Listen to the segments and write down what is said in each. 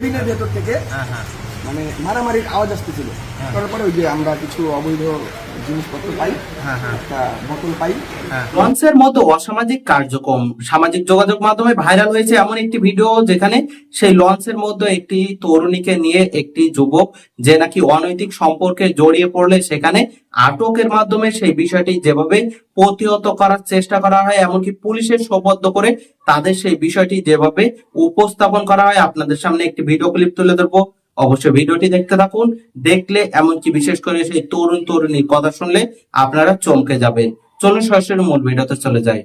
কেবিনের ভেতর থেকে। হ্যাঁ হ্যাঁ। মানে মারামারির আওয়াজ আসতেছিল। হ্যাঁ। তারপরে ওই যে আমরা কিছু অবৈধ জিনিসপত্র পাই হ্যাঁ হ্যাঁ। একটা বোতল পাই। হ্যাঁ। লঞ্চের মতো অসামাজিক কার্যক্রম সামাজিক যোগাযোগ মাধ্যমে ভাইরাল হয়েছে এমন একটি ভিডিও যেখানে সেই লঞ্চের মধ্যে একটি তরুণীকে নিয়ে একটি যুবক যে নাকি অনৈতিক সম্পর্কে জড়িয়ে পড়লে সেখানে আটকের মাধ্যমে সেই বিষয়টি যেভাবে প্রতিহত করার চেষ্টা করা হয় এমনকি পুলিশের সোপর্দ করে তাদের সেই বিষয়টি যেভাবে উপস্থাপন করা হয়। আপনাদের সামনে একটি ভিডিও ক্লিপ তুলে ধরবো। অবশ্যই ভিডিওটি দেখতে থাকুন। দেখলে এমনকি বিশেষ করে সেই তরুণ তরুণীর কথা শুনলে আপনারা চমকে যাবেন। চলুন সরাসরি মূল ভিডিওতে চলে যাই।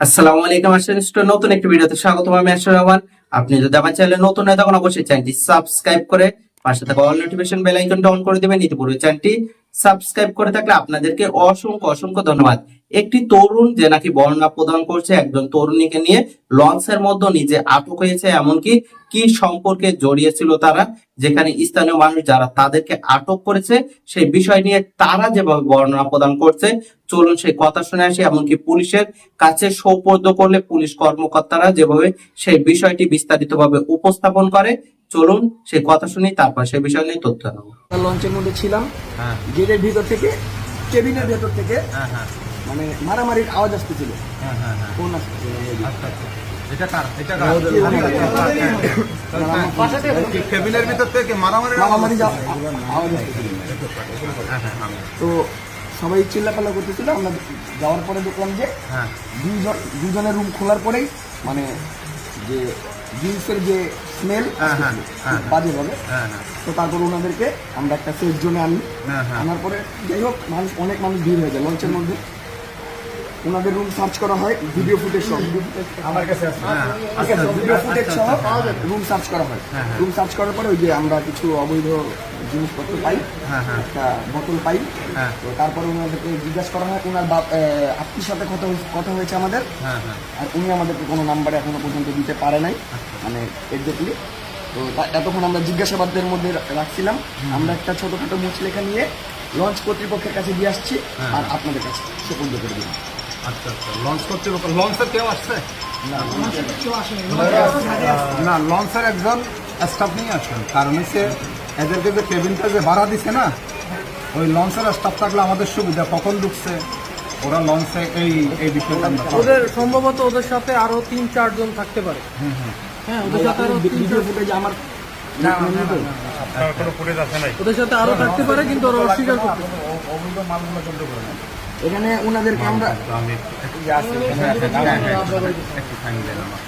আসসালামু আলাইকুম আশিস নতুন একটি ভিডিওতে স্বাগত আমি আশর রহমান। আপনি যদি আমার চ্যানেলে নতুন হয় তখন অবশ্যই চ্যানেলটি সাবস্ক্রাইব করে পাশে থাকা অল নোটিফিকেশন বেল আইকনটা অন করে দিবেন। ইতিপূর্বে চ্যানেলটি সাবস্ক্রাইব করে থাকলে আপনাদেরকে অসংখ্য অসংখ্য ধন্যবাদ। একটি তরুণ যে নাকি বর্ণনা প্রদান করছে একজন তরুণীকে নিয়ে লঞ্চের মধ্যে নিজে আটক হয়েছে এমনকি কি সম্পর্কে জড়িয়েছিল তারা যেখানে স্থানীয় মানুষ যারা তাদেরকে আটক করেছে সেই বিষয় নিয়ে তারা যেভাবে বর্ণনা প্রদান করছে চলুন সেই কথা শুনে আসি এমনকি পুলিশের কাছে সৌপর্দ করলে পুলিশ কর্মকর্তারা যেভাবে সেই বিষয়টি বিস্তারিতভাবে উপস্থাপন করে চলুন সেই কথা শুনি তারপর সেই বিষয় নিয়ে তথ্য নেব। লঞ্চের মধ্যে ছিলাম হ্যাঁ। গেটের ভিতর থেকে কেবিনের ভেতর থেকে হ্যাঁ হ্যাঁ। মানে মারামারির আওয়াজ আসতেছিল। হ্যাঁ হ্যাঁ হ্যাঁ। কোন আসতেছিল। আচ্ছা আচ্ছা। এটা কার? এটা কার? কেবিনের ভিতর থেকে মারামারি মারামারি আওয়াজ আসতেছিল। তো সবাই চিল্লাপাল্লা করতেছিল। আমরা যাওয়ার পরে দেখলাম যে দুইজন দুজনের রুম খোলার পরেই মানে যে জিন্সের যে স্মেল হ্যাঁ, হ্যাঁ, হ্যাঁ। বাজে হবে তো তারপর ওনাদেরকে আমরা একটা সেফ জোনে আনি। আনার পরে যাই হোক মানুষ অনেক মানুষ ভিড় হয়ে যায়। লঞ্চের মধ্যে ওনাদের রুম সার্চ করা হয় ভিডিও ফুটেজ সহ। আমার কাছে হ্যাঁ, ভিডিও ফুটেজ সহ আচ্ছা, রুম সার্চ করা হয়। হ্যাঁ, হ্যাঁ। রুম সার্চ করার পরে ওই যে আমরা কিছু অবৈধ জিনিসপত্র পাই হ্যাঁ, হ্যাঁ। একটা বোতল পাই। হ্যাঁ। তো তারপরে ওনাদেরকে জিজ্ঞাসা করা হয় ওনার বাপ আত্মীর সাথে কথা কথা হয়েছে আমাদের? হ্যাঁ হ্যাঁ। আর উনি আমাদেরকে কোনো নাম্বারে এখনও পর্যন্ত দিতে পারে নাই মানে এক্স্যাক্টলি তো এতক্ষণ আমরা জিজ্ঞাসাবাদের মধ্যে রাখছিলাম। আমরা একটা ছোটখাটো মুচলেখা নিয়ে লঞ্চ কর্তৃপক্ষের কাছে দিয়ে আসছি হ্যাঁ। আর আপনাদের কাছে সুপর্দ করে দিলাম। আচ্ছা আচ্ছা। লঞ্চ কর্তৃপক্ষ লঞ্চের কেউ আসছে না লঞ্চের একজন স্টাফ নিয়ে আসেন। কারণ হচ্ছে এদেরকে যে কেবিনটা যে ভাড়া দিছে না ওই লঞ্চের স্টাফ থাকলে আমাদের সুবিধা কখন ঢুকছে? ওরা লঞ্চে এই এই বিষয়টা ওদের সম্ভবত ওদের সাথে আরও তিন চারজন থাকতে পারে। হ্যাঁ ওদের সাথে আরও ভিডিও ফুটেজ আমার ওদের সাথে আরও থাকতে পারে কিন্তু ওরা অস্বীকার করতে এখানে ওনাদেরকে আমরা আমি একটু টাইম দেন আমার।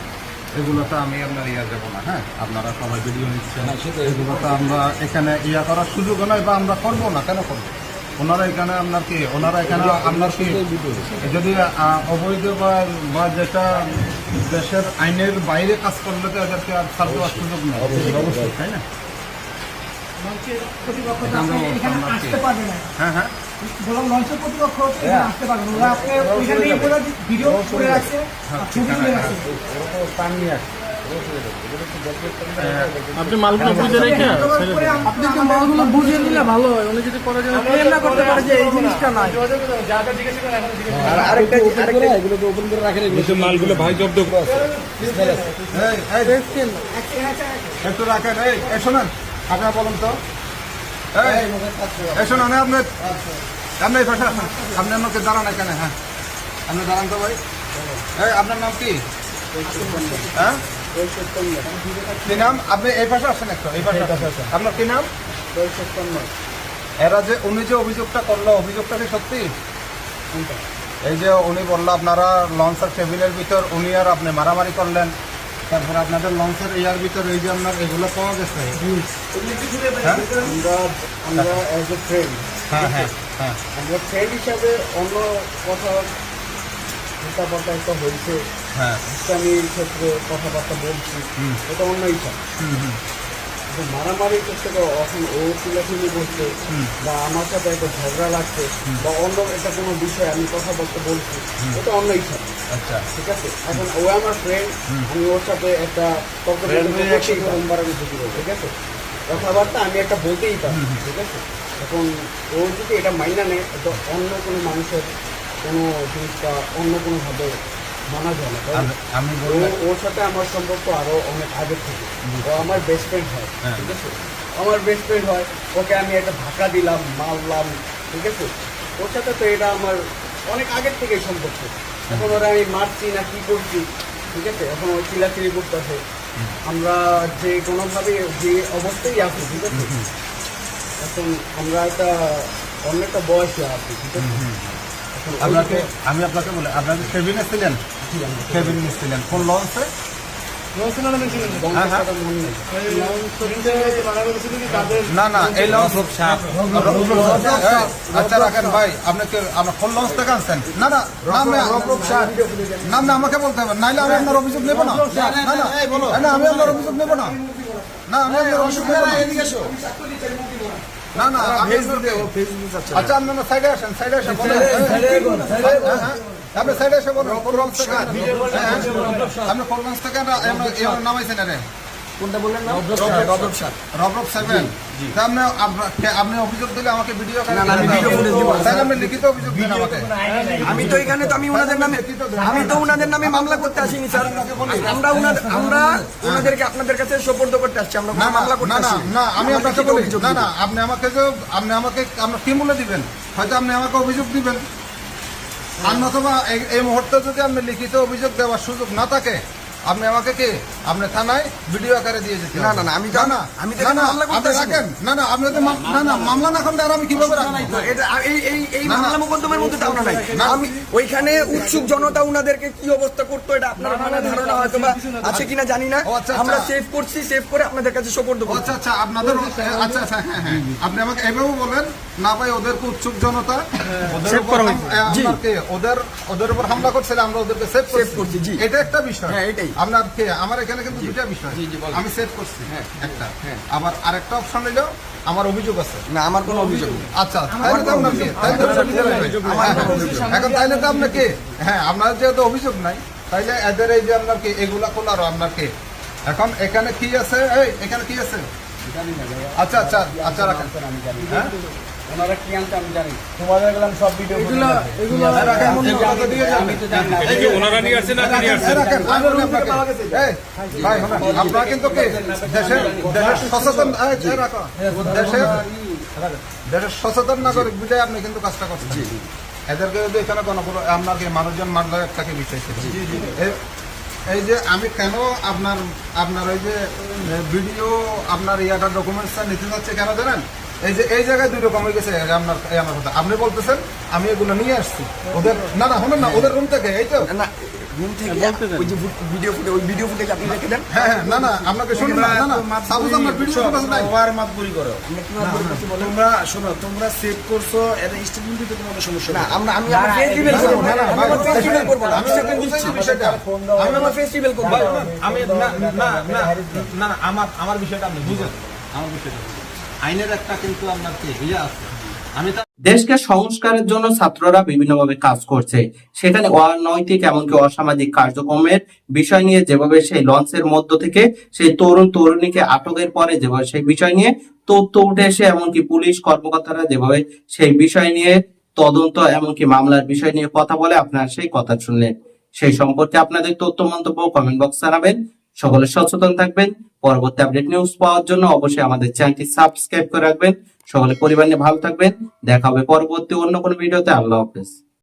এগুলো তো আমি আপনার ইয়া দেবো না হ্যাঁ? আপনারা সবাই ভিডিও নিচ্ছেন। এগুলো তো আমরা এখানে ইয়া করার সুযোগ নয় বা আমরা করব না কেন করব? ওনারা এখানে আপনার কি ওনারা এখানে আপনার কি যদি অবৈধ বা বা যেটা দেশের আইনের বাইরে কাজ করলে তো এদেরকে আর ছাড় দেওয়ার সুযোগ নেই। অবশ্যই তাই না? পারবে না। হ্যাঁ হ্যাঁ। বললাম লঞ্চের কর্তৃপক্ষ আসতে পারবে ওরা আপনি ওইখান থেকে পুরো ভিডিও করে রাখছে ছবি তুলে রাখছে। আপনি মালগুলো বুঝে রেখে আপনাকে মালগুলো বুঝিয়ে নিলে ভালো হয়। উনি যদি করে যেন ক্লেম না করতে পারে যে এই জিনিসটা নাই। আরেকটা আরেকটা এগুলোকে ওপেন করে রাখেন। মালগুলো ভাই জব্দ এই, এই, দেখছেন একটু রাখেন। এই এই শোনেন। আপনারা বলুন তো। শোনেন আপনি আপনি এই পাশে আপনি আমাকে দাঁড়ান এখানে হ্যাঁ। আপনি দাঁড়ান তো ভাই। এই আপনার নাম কি? হ্যাঁ? কি নাম? আপনি এই পাশে আসেন একটু এই পাশে আপনার কি নাম? এরা যে উনি যে অভিযোগটা করল অভিযোগটা কি সত্যি? এই যে উনি বলল আপনারা লঞ্চের টেবিলের ভিতর উনি আর আপনি মারামারি করলেন। তারপরে আপনাদের লঞ্চের এয়ার ভিতরে এই যে আপনার এগুলো পাওয়া গেছে। হ্যাঁ? আমরা আমরা অ্যাজ এ ফ্রেন্ড হ্যাঁ হ্যাঁ হ্যাঁ। আমরা ফ্রেন্ড হিসাবে অন্য কথা কথাবার্তা একটা হয়েছে। হ্যাঁ। ইসলামী ক্ষেত্রে কথাবার্তা বলছি। এটা অন্য ইচ্ছা হুম হুম। মারামারি করতে গেলে এখন ও চিলাচিলি করছে বা আমার সাথে একটা ঝগড়া লাগছে বা অন্য একটা কোনো বিষয়ে আমি কথা বলতে বলছি এটা অন্য ইচ্ছা। আচ্ছা। ঠিক আছে? এখন ও আমার ফ্রেন্ড আমি ওর সাথে একটা তর্ক ঠিক আছে? কথাবার্তা আমি একটা বলতেই পারি ঠিক আছে? এখন ও যদি এটা মাইনা নেয় তো অন্য কোনো মানুষের কোনো জিনিসটা অন্য কোনোভাবে মানা যায় না। আমি- ওর সাথে আমার সম্পর্ক আরও অনেক আগে থেকে। ও আমার বেস্ট ফ্রেন্ড হয় হ্যাঁ। ঠিক আছে? আমার বেস্ট ফ্রেন্ড হয়। ওকে আমি একটা ধাক্কা দিলাম মারলাম ঠিক আছে? ওর সাথে তো এটা আমার অনেক আগের থেকেই সম্পর্ক। এখন ওরা আমি মারছি না কি করছি ঠিক আছে? এখন ও চিলাচিলি করতেছে। আমরা যে কোনোভাবে যে অবস্থায় আছি ঠিক আছে? এখন আমরা একটা অন্য একটা বয়সে আছি ঠিক আছে? ওই আপনাকে আমি আপনাকে বলি আপনাকে কেবিনে ছিলেন? কেবিনে ছিলেন। কোন লঞ্চে হ্যাঁ, হ্যাঁ। মনে নেই। না না এই লঞ্চ আচ্ছা রাখেন ভাই আপনি কি আপনার কোন লঞ্চ থেকে আনছেন না না নাম নাম না আমাকে বলতে হবে। নাইলে আমি আপনার অভিযোগ নেব না। না না না আমি আপনার অভিযোগ নেব না। না আমি আপনার অভিযোগ নেব না। না না আমি যাচ্ছে আচ্ছা আপনার সাইডে আসেন সাইডে আসেন বলেন। হ্যাঁ, হ্যাঁ। আপনি সাইডে এসে বলেন লঞ্চ থেকে হ্যাঁ, হ্যাঁ। আপনি কোন থেকে এমন নামাইছেন আরে কোনটা বললেন না? রবরব রবরব সেভেন তা আপনি আপনি অভিযোগ দিলে আমাকে ভিডিও। তাহলে আপনি লিখিত অভিযোগ দিন আমাকে। আমি তো এখানে তো আমি ওনাদের নামে আমি তো ওনাদের নামে মামলা করতে আসিনি স্যার। আমরা ওনাদের আমরা ওনাদেরকে আপনাদের কাছে সোপর্দ করতে আসছি আমরা মামলা না করতে না না আমি আপনাকে বলি না না আপনি আমাকে যে আপনি আমাকে আপনার কি মূল্য দিবেন? হয়তো আপনি আমাকে অভিযোগ দিবেন। আর নতুবা এই মুহূর্তে যদি আপনি লিখিত অভিযোগ দেওয়ার সুযোগ না থাকে আপনি আমাকে কি আপনি থানায় ভিডিও আকারে দিয়ে যেতে না, না, আমি তো- না আমি না না আপনি রাখেন। না না আপনি তো না না মামলা না করলে আর আমি কীভাবে রাখব? এটা এই এই এই না, না। মামলা মোকদ্দমের মধ্যে তো আমরা নাই। আমি ওইখানে উৎসুক জনতা উনাদেরকে কি অবস্থা করতো এটা আপনার মনে ধারণা হয়তো বা আছে কিনা জানি না। আচ্ছা, আমরা আচ্ছা। সেভ করছি সেভ করে আপনাদের কাছে সোপর্দ ও, আচ্ছা আচ্ছা আপনাদের আচ্ছা আচ্ছা হ্যাঁ হ্যাঁ আপনি আমাকে এভাবে বলেন না ভাই ওদেরকে উৎসুক জনতা। ওদের করা কে ওদের ওদের উপর হামলা করছিল আমরা ওদেরকে সেভ করছি, জি। এটা একটা বিষয়। হ্যাঁ, এটাই। আপনার আমার এখানে কিন্তু দুইটা বিষয়। আমি সেভ করছি একটা। আবার আরেকটা অপশন নিল আমার অভিযোগ আছে। না আমার কোনো অভিযোগ নেই। আচ্ছা তাইলে তো আপনার কি? তো সুবিধা হবে। হ্যাঁ, হ্যাঁ। এখন তাইলে তো আপনার কি? হ্যাঁ আপনার যেহেতু অভিযোগ নাই তাইলে এদের এই যে আপনার কি এগুলা খোলারও আপনার কি? এখন এখানে কি আছে? এই এখানে কি আছে? আচ্ছা আচ্ছা আচ্ছা রাখেন। হ্যাঁ? ওনারা কি আনতে আমি জানি এগুলো রাখেন এগুলো তো দিয়ে যান। এই যে ওনারা নিয়ে আসছে না এই রাখেন, আমি আপনাকে। এই, ভাই, আপনারা কিন্তু কি দেশের দেশের সচেতন রাখো। দেশের দেশের সচেতন নাগরিক বুঝে আপনি কিন্তু কাজটা করছেন। এদেরকে যদি এখানে কোনো কোনো আপনার মানুষজন মারলে একটা কি বিষয় ছিল এই- এই যে আমি কেন আপনার আপনার ওই যে ভিডিও আপনার ইয়াটা ডকুমেন্টসটা নিতে যাচ্ছে কেন জানেন? এই যে এই জায়গায় দুই রকম গেছে আপনার আমার কথা আপনি বলতেছেন আমি এগুলো নিয়ে আসছি ওদের না না শুনুন না ওদের রুম থেকে এই তো না রুম থেকে ওই যে ভিডিও ফুটে ওই ভিডিও ফুটেজ আপনি রেখে দেন হ্যাঁ হ্যাঁ না না আপনাকে শুনুন না না না সাপোজ আপনার ভিডিও ফুটেজ নাই ওভার মাতবুরি করো আমরা কীভাবে বলতেছি বলেন তোমরা শোনো তোমরা সেভ করছ এটা স্টেটমেন্ট দিতে তোমাদের সমস্যা না আমরা আমি আমার ফেস রিভিল করব না আমি আমার ফেস রিভিল করব না আমি আমি আপনাকে বিষয়টা আমি আমার ফেস রিভিল করব না আমি না না না না না আমার আমার বিষয়টা আপনি বুঝেন আমার বিষয়টা। আইনের একটা কিন্তু আপনার ইয়ে আছে। আমি দেশকে সংস্কারের জন্য ছাত্ররা বিভিন্নভাবে কাজ করছে। সেখানে অনৈতিক এমনকি অসামাজিক কার্যক্রমের বিষয় নিয়ে যেভাবে সেই লঞ্চের মধ্য থেকে সেই তরুণ তরুণীকে আটকের পরে যেভাবে সেই বিষয় নিয়ে তথ্য উঠে এসে, এমনকি পুলিশ কর্মকর্তারা যেভাবে সেই বিষয় নিয়ে তদন্ত, এমনকি মামলার বিষয় নিয়ে কথা বলে, আপনারা সেই কথা শুনলেন। সেই সম্পর্কে আপনাদের তথ্য মন্তব্য কমেন্ট বক্স জানাবেন। সকলে সচেতন থাকবেন। পরবর্তী আপডেট নিউজ পাওয়ার জন্য অবশ্যই আমাদের চ্যানেলটি সাবস্ক্রাইব করে রাখবেন। সকলে পরিবার নিয়ে ভালো থাকবেন। দেখা হবে পরবর্তী অন্য কোনো ভিডিওতে আল্লাহ হাফেজ।